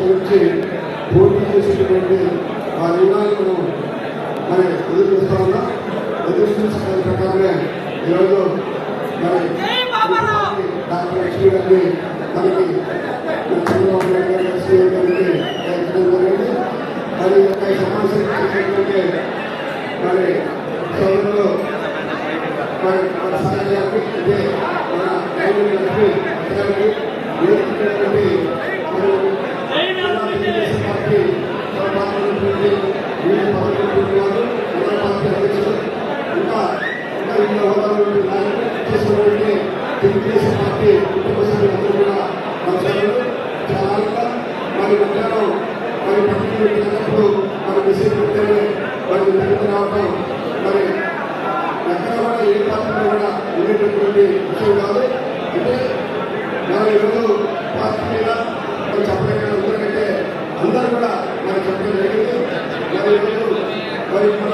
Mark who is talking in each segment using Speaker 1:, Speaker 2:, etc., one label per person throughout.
Speaker 1: గురించి పోటీ చేసేటువంటి ఆ నిర్ణయాన్ని మనం మరి ఎదురు చూస్తా ఉన్నాం ఎదురు చూసిన ప్రకారమే ఈరోజు లక్ష్మి గారిని మనకి చంద్రబాబు నాయుడు గారు ఎస్సీ గారికి జరిగింది మరి యొక్క సమావేశం చేసినటువంటి మరి సోదరులు మరి మన మన నేర్చుకున్నటువంటి మరియు తెలుగుదేశం పార్టీ సభాపతి వీరి పదవి వారు మన పార్టీ అధ్యక్షులు ఇంకా ఇంకా వివిధ హోదాలో ఉండే నాయకులు చేసినటువంటి తెలుగుదేశం పార్టీ కుటుంబ సభ్యులందరూ కూడా నమస్కారాలు చాలా ఆనందంగా మరి మధ్యాహ్నం మరి పత్రిక పెట్టినప్పుడు మరి మెసేజ్ మరి రావడం మరి ఎక్కడ కూడా ఏ పార్టీలో కూడా ఉండేటటువంటి విషయం కాదు అంటే ఈరోజు పార్టీ మీద మనం చెప్పలేక అందరికంటే అందరూ కూడా మనం చెప్పడం జరిగింది మరి ఈరోజు మరి మన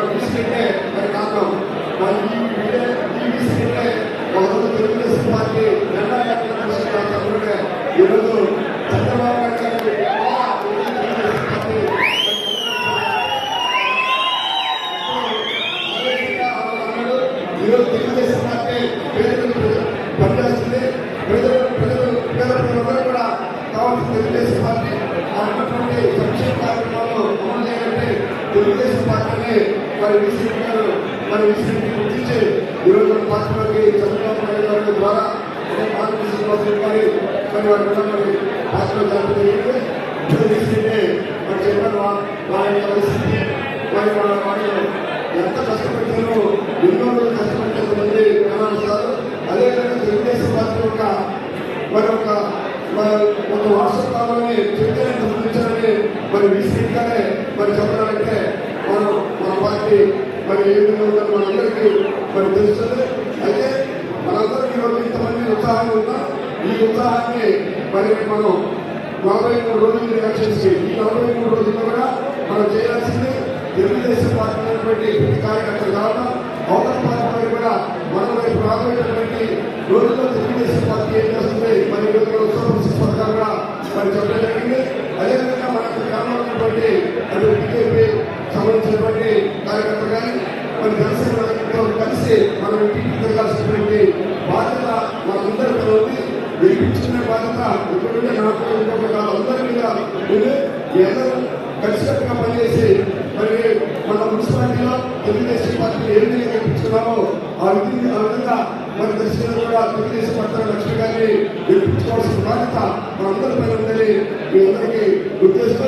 Speaker 1: మరి కారణం మరి ఈ వీడే- ఈ ఒకరోజు తెలుగుదేశం పార్టీ జెండా ఎక్కడ ఈరోజు చంద్రబాబు నాయుడు గారి తెలుగుదేశం పార్టీ ఈరోజు తెలుగుదేశం పార్టీ పేదలకు పనిచేస్తుంది ప్రజలు ప్రజలు పేద ప్రజలందరూ కూడా కావాల్సిన తెలుగుదేశం పార్టీ ఆ ఉన్నటువంటి సంక్షేమ కార్యక్రమాలు అమలు చేయాలంటే తెలుగుదేశం పార్టీని మరి మన గారు మరి గుర్తించి ఈరోజు మన పార్టీలోకి చంద్రబాబు నాయుడు గారి ద్వారా పార్టీ శ్రీనివాసరావు గారి మరి వారి కూడా పార్టీలో జరిగింది. చెప్పారు వారి యొక్క వాళ్ళు ఎంత కష్టపడ్డారో ఎన్నో రోజులు కష్టపడ్డ మంది కళాశాలు అదేవిధంగా తెలుగుదేశం పార్టీ యొక్క మరి ఒక ఒక సంబంధించాలని మరి విసిరిగానే మరి చెప్పాలంటే పార్టీ మరి ఏ విధంగా ఉందని మనందరికీ మరి తెలుస్తుంది. అయితే మనందరికీ ఈరోజు ఇంతమంది ఉత్సాహం ఉన్నా. ఈ ఉత్సాహాన్ని మరి మనం నలభై మూడు రోజులు చేసి ఈ నలభై మూడు రోజుల్లో కూడా మనం చేయాల్సింది తెలుగుదేశం పార్టీ ఉన్నటువంటి ప్రతి కార్యకర్తలు కావడం అవతల పార్టీ కూడా మనం వైపు రోజుల్లో తెలుగుదేశం పార్టీ ఏం చేస్తుంది మరి రోజుల్లో ఉత్సవ పథకాలు కూడా మరి చెప్పడం జరిగింది అదేవిధంగా మనకు గ్రామంలో ఉన్నటువంటి అటు బీజేపీ సంబంధించినటువంటి కార్యకర్తలు కానీ మరి జనసేన నాయకులతో కలిసి మనం ఇంటికి తిరగాల్సినటువంటి బాధ్యత మనందరిపై ఉంది గెలిపించుకునే బాధ్యత ఇప్పుడుండే నాకు ఇంకొక కాదు అందరి మీద ఉంది అందరూ కలిసికట్టుగా పనిచేసి మరి మన మున్సిపాలిటీలో తెలుగుదేశం పార్టీ ఏ విధంగా గెలిపించుకున్నామో ఆ విధంగా ఆ విధంగా మన దర్శనం కూడా తెలుగుదేశం పట్ల లక్ష్మి గారిని గెలిపించుకోవాల్సిన బాధ్యత మనందరిపై ఉందని మీ అందరికీ గుర్తిస్తూ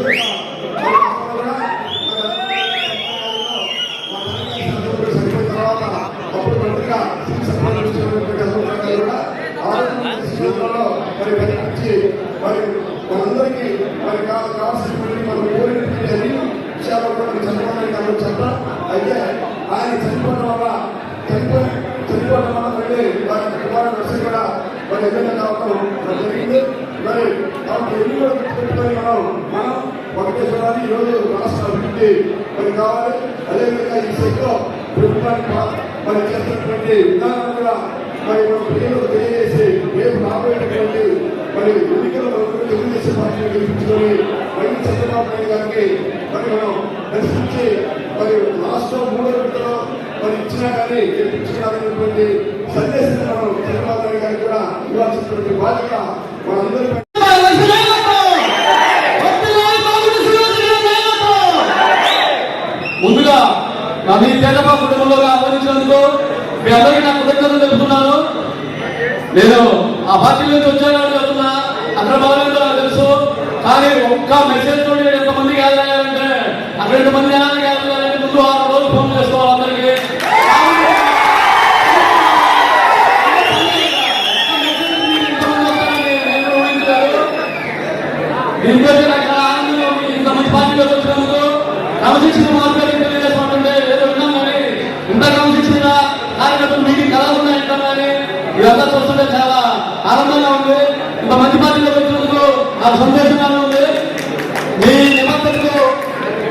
Speaker 1: మరి వెతికించి మరి మనందరికీ మరి కావాల్సినటువంటి మనం కోరినటువంటి అన్ని విషయాలు కూడా చంద్రబాబు నాయుడు గారు చెప్పడం అయితే ఆయన చనిపోవడం వల్ల చనిపోయి చనిపోవడం వల్ల మళ్ళీ వారి కుమారుడు వచ్చి కూడా మరి ఎమ్మెల్యే కావడం జరిగింది. మరి కాబట్టి ఎన్ని కూడా మనం మనం ఒకటేశ్వరాన్ని ఈరోజు రాష్ట్ర అభివృద్ధి మరి కావాలి. అదేవిధంగా ఈ శక్తిలో ప్రభుత్వానికి మరి చేస్తున్నటువంటి విధానం కూడా మరి మన ప్రజలకు తెలియజేసి రేపు రాబోయేటటువంటి మరి ఎన్నికల్లో తెలుగుదేశం పార్టీని గెలిపించుకొని మళ్ళీ చంద్రబాబు నాయుడు గారికి మరి మనం దర్శించి మరి రాష్ట్రం మూడో విడతలో మరి ఇచ్చినా కానీ గెలిపించుకోవాలనేటువంటి సందేశాన్ని మనం చంద్రబాబు నాయుడు గారికి కూడా ఇవ్వాల్సినటువంటి బాధ్యత మనందరిపై
Speaker 2: ముందుగా నా మీ పేదపా కుటుంబంలో ఆహ్వానించినందుకు మీ అందరికీ నా కృతజ్ఞతలు తెలుపుతున్నాను. నేను ఆ పార్టీ నుంచి వచ్చానని చెప్తున్నా అక్కడ బాగాలేదో నాకు తెలుసు. కానీ ఒక్క మెసేజ్ తోటి ఎంతమంది కాదంటే అయ్యారంటే అక్కడ ఎంతమంది జనాలు కాదు అయ్యారంటే ముందు ఆరు రోజులు ఫోన్ చేసుకోవాలి అందరికీ నేను ఊహించలేదు. దీనికోసం నాకు చాలా ఆనందంగా ఉంది. ఇంత మంచి పార్టీలోకి వచ్చినందుకు క్రమశిక్షణ మార్గాలు తెలియజేసుకుంటుంటే ఏదో విన్నాం కానీ ఇంత క్రమశిక్షణ కార్యకర్తలు మీటింగ్ ఎలా ఉన్నాయి అంటాం కానీ ఇదంతా చూస్తుంటే చాలా ఆనందంగా ఉంది. ఇంత మంచి పార్టీలో వచ్చినందుకు నాకు సంతోషంగా ఉంది. మీ నిబద్ధతకు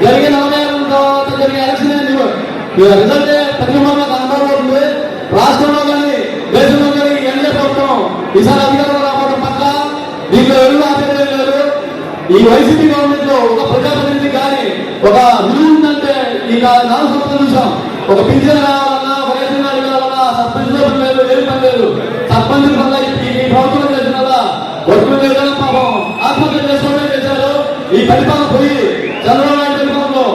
Speaker 2: జరిగే నలభై ఆరు తర్వాత జరిగే ఎలక్షన్ రిజల్ట్ పరిణామంగా కనబడబోతుంది రాష్ట్రంలో కానీ దేశంలో కానీ ఎన్డీఏ ప్రభుత్వం ఈసారి అధికారంలో రావడం పట్ల దీంట్లో ఎవరు ఆశ్చర్యం లేదు. ఈ వైసీపీ గవర్నమెంట్లో ఒక ప్రజాప్రతినిధి కానీ ఒక విలువ ఉందంటే ఇక నాలుగు సంవత్సరాలు చూసాం. ఒక పింఛన్ వర్కులు లేదు పాపం ఆత్మహత్య చేసుకోవడం చేశారు ఈ పరిపాలన పోయి చంద్రబాబు నాయుడు పరిపాలనలో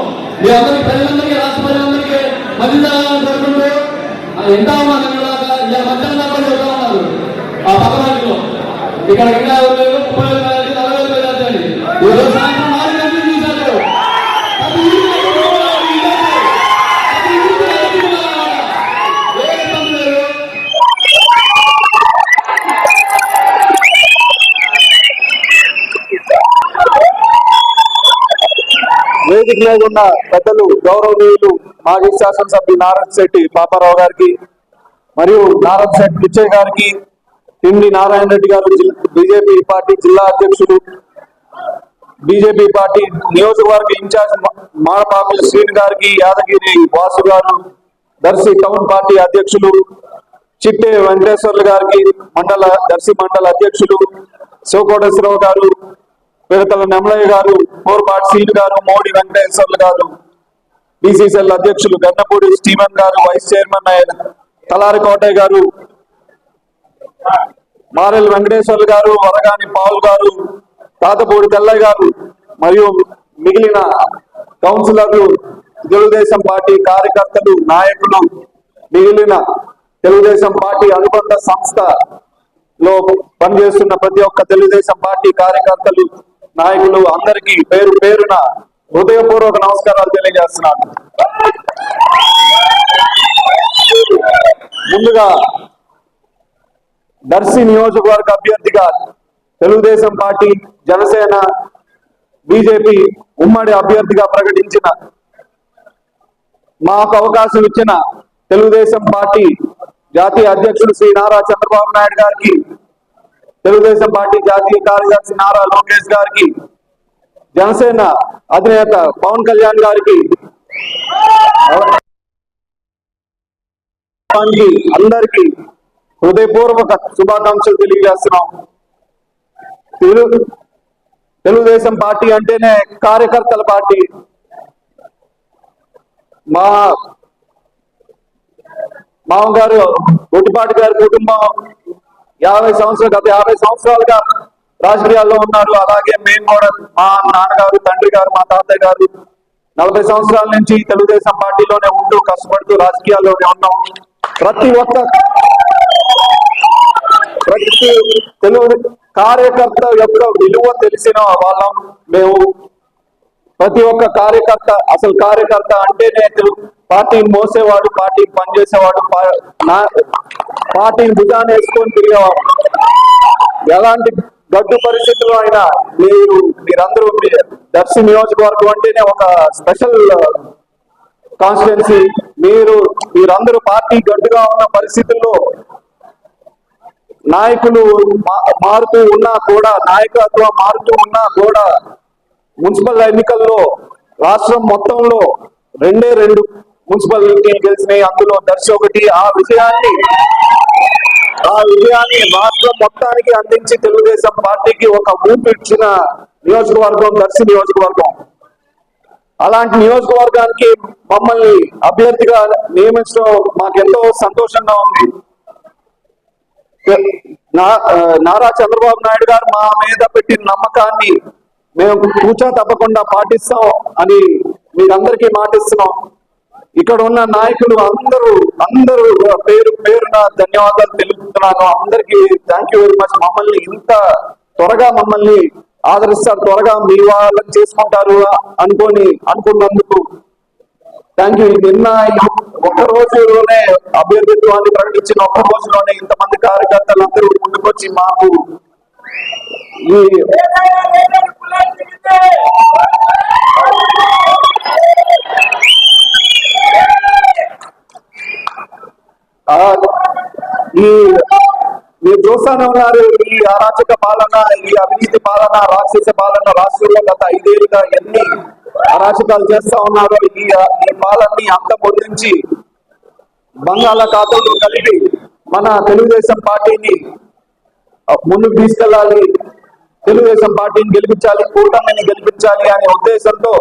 Speaker 2: మీ అందరికీ ప్రజలందరికీ రాష్ట్ర ప్రజలందరికీ మంచి జరగాలని కోరుకుంటూ ఉన్నారు ఇలా మధ్యాహ్నం ఉన్నారు ఆ పక్కన ఇక్కడ ఇంకా ఎవరు లేరు ముప్పై వేలు కాదు నలభై వేలు కాదు అని ఈరోజు సాయంత్రం నాలుగు గంటలకు చూశారు అది ఊరికే ఎదుర్కోవాలి, ఇదే. అది ఊరికే ఎదుర్కోవాలి. ఏ ఇబ్బంది లేదు.
Speaker 3: వేదిక మీద ఉన్న పెద్దలు గౌరవనీయులు మాజీ శాసనసభ్యులు నారాయణ శెట్టి పాపారావు గారికి మరియు నారాయణ శెట్టి పిచ్చయ్య గారికి తిండి నారాయణ రెడ్డి గారు బీజేపీ పార్టీ జిల్లా అధ్యక్షులు బీజేపీ పార్టీ నియోజకవర్గ ఇన్ఛార్జ్ మాడపాపి మాడపాకుల శ్రీని గారికి యాదగిరి వాసు గారు దర్శి టౌన్ పార్టీ అధ్యక్షులు చిట్టే వెంకటేశ్వర్లు గారికి మండల దర్శి మండల అధ్యక్షులు శివకోటేశ్వరరావు గారు పిడతల నెమలయ్య గారు పోర్పాటి సీన్ గారు మోడీ వెంకటేశ్వర్లు గారు బీసీసీఎల్ అధ్యక్షులు Gannapudi Steven garu vice chairman అయిన తలారి కోటయ్య గారు మారెల్ వెంకటేశ్వర్లు గారు వరగాని పాల్ గారు తాతపూడి తెల్లయ్య గారు మరియు మిగిలిన కౌన్సిలర్లు తెలుగుదేశం పార్టీ కార్యకర్తలు నాయకులు మిగిలిన తెలుగుదేశం పార్టీ అనుబంధ సంస్థ లో పనిచేస్తున్న ప్రతి ఒక్క తెలుగుదేశం పార్టీ కార్యకర్తలు నాయకులు అందరికీ పేరు పేరున హృదయపూర్వక నమస్కారాలు తెలియజేస్తున్నాను. ముందుగా దర్శి నియోజకవర్గ అభ్యర్థిగా తెలుగుదేశం పార్టీ జనసేన బీజేపీ ఉమ్మడి అభ్యర్థిగా ప్రకటించిన మాకు అవకాశం ఇచ్చిన తెలుగుదేశం పార్టీ జాతీయ అధ్యక్షుడు శ్రీ నారా చంద్రబాబు నాయుడు గారికి తెలుగుదేశం పార్టీ జాతీయ కార్యదర్శి నారా లోకేష్ గారికి జనసేన అధినేత పవన్ కళ్యాణ్ గారికి వారికి అందరికీ హృదయపూర్వక శుభాకాంక్షలు తెలియజేస్తున్నాం. తెలుగు తెలుగుదేశం పార్టీ అంటేనే కార్యకర్తల పార్టీ. మా మామగారు గొడ్డిపాటి గారి కుటుంబం యాభై సంవత్సరాలు గత యాభై సంవత్సరాలుగా రాజకీయాల్లో ఉన్నారు. అలాగే మేము కూడా మా నాన్నగారు తండ్రి గారు మా తాతయ్య గారు నలభై సంవత్సరాల నుంచి తెలుగుదేశం పార్టీలోనే ఉంటూ కష్టపడుతూ రాజకీయాల్లోనే ఉన్నాం. ప్రతి ఒక్క ప్రతి తెలుగు కార్యకర్త యొక్క విలువ తెలిసిన వాళ్ళం మేము. ప్రతి ఒక్క కార్యకర్త అసలు కార్యకర్త అంటేనే తెలుగు. పార్టీని మోసేవాడు పార్టీ పనిచేసేవాడు పార్టీని భుజాన్ని వేసుకొని తిరిగేవాడు. ఎలాంటి గడ్డు పరిస్థితుల్లో అయినా మీరు మీరందరూ మీ దర్శి నియోజకవర్గం అంటేనే ఒక స్పెషల్ కాన్స్టిట్యున్సీ మీరు మీరందరూ పార్టీ గడ్డుగా ఉన్న పరిస్థితుల్లో నాయకులు మారుతూ ఉన్నా కూడా నాయకత్వం మారుతూ ఉన్నా కూడా మున్సిపల్ ఎన్నికల్లో రాష్ట్రం మొత్తంలో రెండే రెండు మున్సిపాలిటీ గెలిచినాయి. అందులో దర్శి ఒకటి. ఆ విజయాన్ని ఆ విజయాన్ని రాష్ట్రం మొత్తానికి అందించి తెలుగుదేశం పార్టీకి ఒక ఊపు ఇచ్చిన నియోజకవర్గం దర్శి నియోజకవర్గం. అలాంటి నియోజకవర్గానికి మమ్మల్ని అభ్యర్థిగా నియమించడం మాకెంతో సంతోషంగా ఉంది. నా- నారా చంద్రబాబు నాయుడు గారు మా మీద పెట్టిన నమ్మకాన్ని మేము కూర్చో తప్పకుండా పాటిస్తాం అని మీరందరికీ మాటిస్తున్నాం. ఇక్కడ ఉన్న నాయకులు అందరూ అందరూ పేరు పేరున ధన్యవాదాలు తెలుపుతున్నాను. అందరికి థ్యాంక్ యూ వెరీ మచ్ మమ్మల్ని ఇంత త్వరగా మమ్మల్ని ఆదరిస్తారు త్వరగా మీ వాళ్ళని చేసుకుంటారు అనుకొని అనుకున్నందుకు థ్యాంక్ యూ నిన్న ఒక్క రోజులోనే అభ్యర్థిత్వాన్ని ప్రకటించిన ఒక్క రోజులోనే ఇంతమంది కార్యకర్తలు అందరూ ముందుకొచ్చి మాకు ఈ ఈ మీరు చూస్తానే ఉన్నారు ఈ అరాచక పాలన ఈ అవినీతి పాలన రాక్షస పాలన రాష్ట్రంలో గత ఐదేళ్ళుగా ఎన్ని అరాచకాలు చేస్తా ఉన్నారో ఈ ఈ పాలనని అంతమొందించి బంగాళాఖాతంలో కలిపి మన తెలుగుదేశం పార్టీని ముందుకు తీసుకెళ్ళాలి. తెలుగుదేశం పార్టీని గెలిపించాలి కూటమిని గెలిపించాలి అనే ఉద్దేశంతో